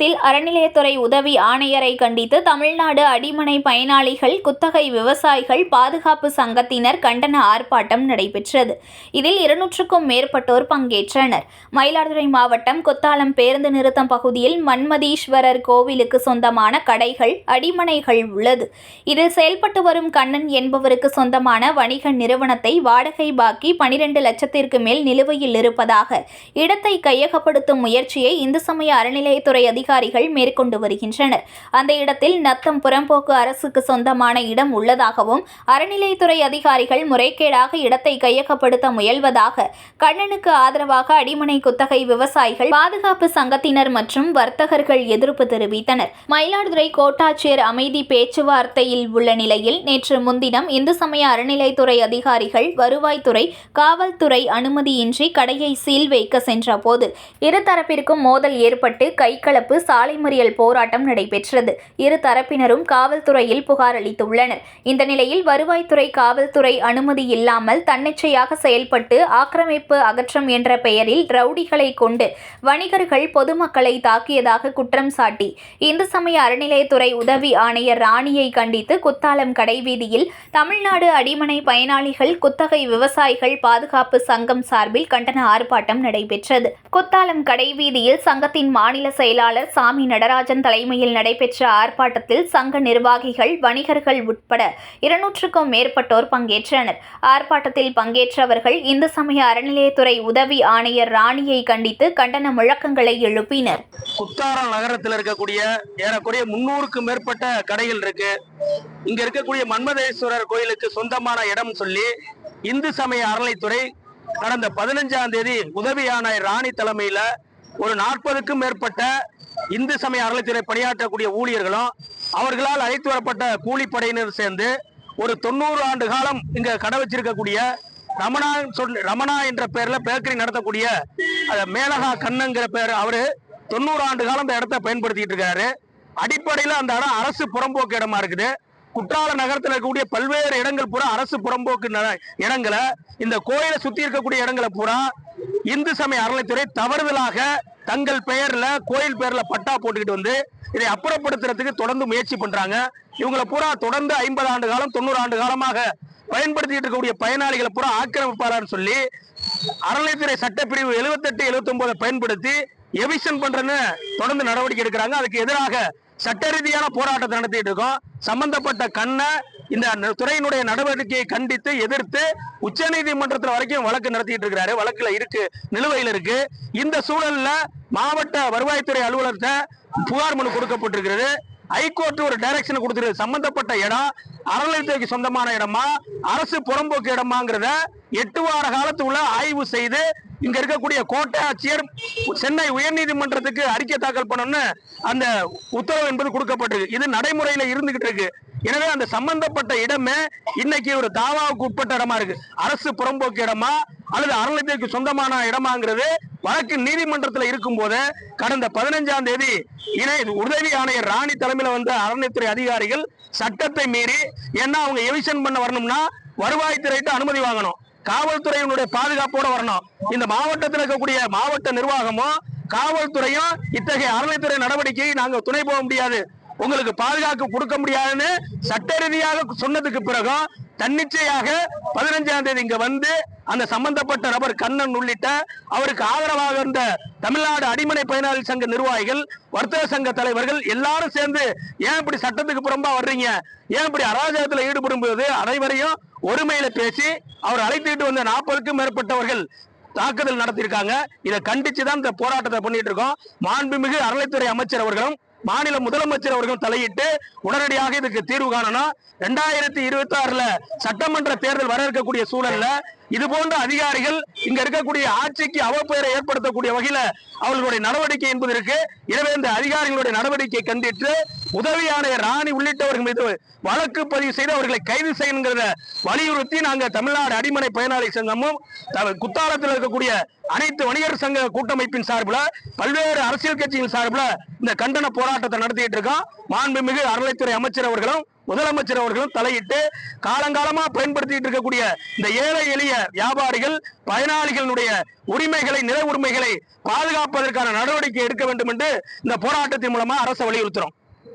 அறநிலையத்துறை உதவி ஆணையரை கண்டித்து தமிழ்நாடு அடிமனை பயனாளிகள் குத்தகை விவசாயிகள் பாதுகாப்பு சங்கத்தினர் கண்டன ஆர்ப்பாட்டம் நடைபெற்றது. இதில் இருநூற்றுக்கும் மேற்பட்டோர் பங்கேற்றனர். மயிலாடுதுறை மாவட்டம் கொத்தாளம் பேருந்து நிறுத்தம் பகுதியில் மன்மதீஸ்வரர் கோவிலுக்கு சொந்தமான கடைகள் அடிமனைகள் உள்ளது. இதில் செயல்பட்டு வரும் கண்ணன் என்பவருக்கு சொந்தமான வணிக நிறுவனத்தை வாடகை பாக்கி பனிரெண்டு லட்சத்திற்கு மேல் நிலுவையில் இருப்பதாக இடத்தை கையகப்படுத்தும் முயற்சியை இந்து சமய அறநிலையத்துறை அதிகாரிகள் மேற்கொண்டு வருகின்றனர். அந்த இடத்தில் நத்தம் புறம்போக்கு அரசுக்கு சொந்தமான இடம் உள்ளதாகவும் அறநிலைத்துறை அதிகாரிகள் முறைகேடாக இடத்தை கையகப்படுத்த முயல்வதாக கண்ணனுக்கு ஆதரவாக அடிமனை குத்தகை விவசாயிகள் பாதுகாப்பு சங்கத்தினர் மற்றும் வர்த்தகர்கள் எதிர்ப்பு தெரிவித்தனர். மயிலாடுதுறை கோட்டாட்சியர் அமைதி பேச்சுவார்த்தையில் உள்ள நிலையில் நேற்று முன்தினம் இந்து சமய அறநிலைத்துறை அதிகாரிகள் வருவாய்த்துறை காவல்துறை அனுமதியின்றி கடையை சீல் வைக்க சென்றபோது இருதரப்பிற்கும் மோதல் ஏற்பட்டு கைகலப்பு சாலை மறியல் போராட்டம் நடைபெற்றது. இரு தரப்பினரும் காவல்துறையில் புகார் அளித்துள்ளனர். இந்த நிலையில் வருவாய்த்துறை காவல்துறை அனுமதி இல்லாமல் தன்னிச்சையாக செயல்பட்டு ஆக்கிரமிப்பு அகற்றம் என்ற பெயரில் ரவுடிகளை கொண்டு வணிகர்கள் பொதுமக்களை தாக்கியதாக குற்றம் சாட்டி இந்து சமய அறநிலையத்துறை உதவி ஆணையர் ராணியை கண்டித்து குத்தாலம் கடைவீதியில் தமிழ்நாடு அடிமனை பயனாளிகள் குத்தகை விவசாயிகள் பாதுகாப்பு சங்கம் சார்பில் கண்டன ஆர்ப்பாட்டம் நடைபெற்றது. குத்தாலம் கடைவீதியில் சங்கத்தின் மாநில செயலாளர் சாமி நடராஜன் தலைமையில் நடைபெற்ற ஆர்ப்பாட்டத்தில் சங்க நிர்வாகிகள் வணிகர்கள் உட்பட இருநூற்றுக்கும் மேற்பட்டோர் பங்கேற்றனர். ஆர்ப்பாட்டத்தில் பங்கேற்றவர்கள் இந்து சமய அறநிலையத்துறை உதவி ஆணையர் ராணியை கண்டித்து கண்டன முழக்கங்களை எழுப்பினர். குத்தாரம் நகரத்தில் இருக்கக்கூடிய ஏறக்குறைய முன்னூறுக்கும் மேற்பட்ட கடைகள் இருக்கு. இங்க இருக்கக்கூடிய மன்மதேஸ்வரர் கோயிலுக்கு சொந்தமான இடம் சொல்லி இந்து சமய அறநிலைத்துறை கடந்த பதினஞ்சாம் தேதி உதவி ஆணையர் ராணி தலைமையில ஒரு நாற்பதுக்கும் மேற்பட்ட இந்து சமய அறநிலைத்துறை பணியாற்றக்கூடிய ஊழியர்களும் அவர்களால் அழைத்து வரப்பட்ட கூலிப்படையினர் சேர்ந்து ஒரு தொண்ணூறு ஆண்டு காலம் இங்க கடை வச்சிருக்கக்கூடிய ரமணா சொல் ரமணா என்ற பெயர்ல பேக்கரி நடத்தக்கூடிய மேலகா கண்ணுங்கிற பேர் அவரு தொண்ணூறு ஆண்டு காலம் இந்த இடத்த பயன்படுத்திட்டு இருக்காரு. அடிப்படையில அந்த இடம் அரசு புறம்போக்கு இடமா இருக்குது. குற்றால நகரத்தில் இருக்கக்கூடிய பல்வேறு இடங்கள் பூரா அரசு புறம்போக்கு ந- இடங்களை இந்த கோயிலை சுத்தி இருக்கக்கூடிய இடங்களை பூரா இந்து சமய அறநிலைத்துறை தவறுதலாக தங்கள் பெயர்ல கோயில் பெயர்ல பட்டா போட்டுக்கிட்டு வந்து இதை அப்புறப்படுத்துறதுக்கு தொடர்ந்து முயற்சி பண்றாங்க. இவங்களை பூரா தொடர்ந்து ஐம்பது ஆண்டு காலம் தொண்ணூறு ஆண்டு காலமாக பயன்படுத்திட்டு இருக்கக்கூடிய பயனாளிகளை பூரா ஆக்கிரமிப்பாளர்னு சொல்லி அறநிலைத்துறை சட்டப்பிரிவு 78 79 பயன்படுத்தி எவிஷன் பண்றேன்னு தொடர்ந்து நடவடிக்கை எடுக்கிறாங்க. அதுக்கு எதிராக சட்ட ரீதியான போராட்டத்தை நடத்திட்டு இருக்கோம். சம்பந்தப்பட்ட கண்ணை இந்த ந- துறையினுடைய நடவடிக்கையை கண்டித்து எதிர்த்து உச்சநீதிமன்றத்தில் வரைக்கும் வழக்கு நடத்திட்டு இருக்கிறாரு. வழக்குல இருக்கு நிலுவையில் இருக்கு. இந்த சூழல்ல மாவட்ட வருவாய்த்துறை அலுவலர்கிட்ட புகார் மனு கொடுக்கப்பட்டிருக்கிறது. ஹைகோர்ட் ஒரு டைரக்ஷன் கொடுத்துருக்கு சம்பந்தப்பட்ட இடம் அறநிலையத்துறைக்கு சொந்தமான இடமா அரசு புறம்போக்கு இடமாங்கிறத எட்டு வார காலத்துக்குள்ள ஆய்வு செய்து இங்க இருக்கக்கூடிய கோட்டை ஆட்சியர் சென்னை உயர்நீதிமன்றத்துக்கு அறிக்கை தாக்கல் பண்ணணும்னு அந்த உத்தரவு என்பது கொடுக்கப்பட்டிருக்கு. இது நடைமுறையில இருந்துகிட்டு இருக்கு. எனவே அந்த சம்பந்தப்பட்ட இடமே இன்னைக்கு ஒரு தாவாவுக்கு உட்பட்ட இடமா இருக்கு. அரசு புறம்போக்கு இடமா அல்லது அறநிலையத்திற்கு சொந்தமான இடமாங்கிறது வழக்கு நீதிமன்றத்தில் இருக்கும் போது கடந்த பதினஞ்சாம் தேதி இணை உதவி ஆணையர் ராணி தலைமையில் வந்த அறநிலையத்துறை அதிகாரிகள் சட்டத்தை மீறி ஏன்னா அவங்க எவிஷன் பண்ண வரணும்னா வருவாய்த்துறைட்டு அனுமதி வாங்கணும். காவல்துறையினுடைய பாதுகாப்போட வரணும். இந்த மாவட்டத்தில் இருக்கக்கூடிய மாவட்ட நிர்வாகமும் காவல்துறையும் இத்தகைய அறநிலைத்துறை நடவடிக்கையை நாங்கள் துணை போக முடியாது. உங்களுக்கு பாதுகாப்பு கொடுக்க முடியாதுன்னு சட்ட ரீதியாக சொன்னதுக்கு பிறகும் தன்னிச்சையாக பதினஞ்சாம் தேதி இங்க வந்து அந்த சம்பந்தப்பட்ட நபர் கண்ணன் உள்ளிட்ட அவருக்கு ஆதரவாக இருந்த தமிழ்நாடு அடிமனை பயனாளி சங்க நிர்வாகிகள் வர்த்தக சங்க தலைவர்கள் எல்லாரும் சேர்ந்து ஏன் இப்படி சட்டத்துக்கு புறம்பா வர்றீங்க? ஏன் இப்படி அராஜகத்தில் ஈடுபடும் போது அனைவரையும் ஒருமையில பேசி அவர் அழைத்துட்டு வந்த நாற்பதுக்கும் மேற்பட்டவர்கள் தாக்குதல் நடத்தியிருக்காங்க. இதை கண்டிச்சு தான் இந்த போராட்டத்தை பண்ணிட்டு இருக்கோம். மாண்புமிகு அறநிலைத்துறை அமைச்சர் அவர்களும் மாநில முதலமைச்சர் அவர்கள் தலையிட்டு உடனடியாக இதுக்கு தீர்வு காணணும். ரெண்டாயிரத்தி இருபத்தி ஆறுல சட்டமன்ற தேர்தல் வர இருக்கக்கூடிய சூழல்ல இது போன்ற அதிகாரிகள் இங்க இருக்கக்கூடிய ஆட்சிக்கு அவப்பெயரை ஏற்படுத்தக்கூடிய வகையில அவர்களுடைய நடவடிக்கை என்பதற்கு எனவே இந்த அதிகாரிகளுடைய நடவடிக்கை கண்டித்து உதவி ஆணையர் ராணி உள்ளிட்டவர்கள் மீது வழக்கு பதிவு செய்து அவர்களை கைது செய்யணுங்கிறத வலியுறுத்தி நாங்கள் தமிழ்நாடு அடிமனை பயனாளி சங்கமும் த- குத்தாலத்தில் இருக்கக்கூடிய அனைத்து வணிகர் சங்க கூட்டமைப்பின் சார்பில் பல்வேறு அரசியல் கட்சிகள் சார்பில் இந்த கண்டன போராட்டத்தை நடத்திட்டு இருக்கோம். மாண்புமிகு அறநிலைத்துறை அமைச்சர் அவர்களும் முதலமைச்சர் அவர்களும் தலையிட்டு காலங்காலமா பயன்படுத்திட்டு இருக்கக்கூடிய இந்த ஏழை எளிய வியாபாரிகள் பயனாளிகளுடைய உரிமைகளை நில உரிமைகளை பாதுகாப்பதற்கான நடவடிக்கை எடுக்க வேண்டும் என்று இந்த போராட்டத்தின் மூலமா அரசு வலியுறுத்துறோம்.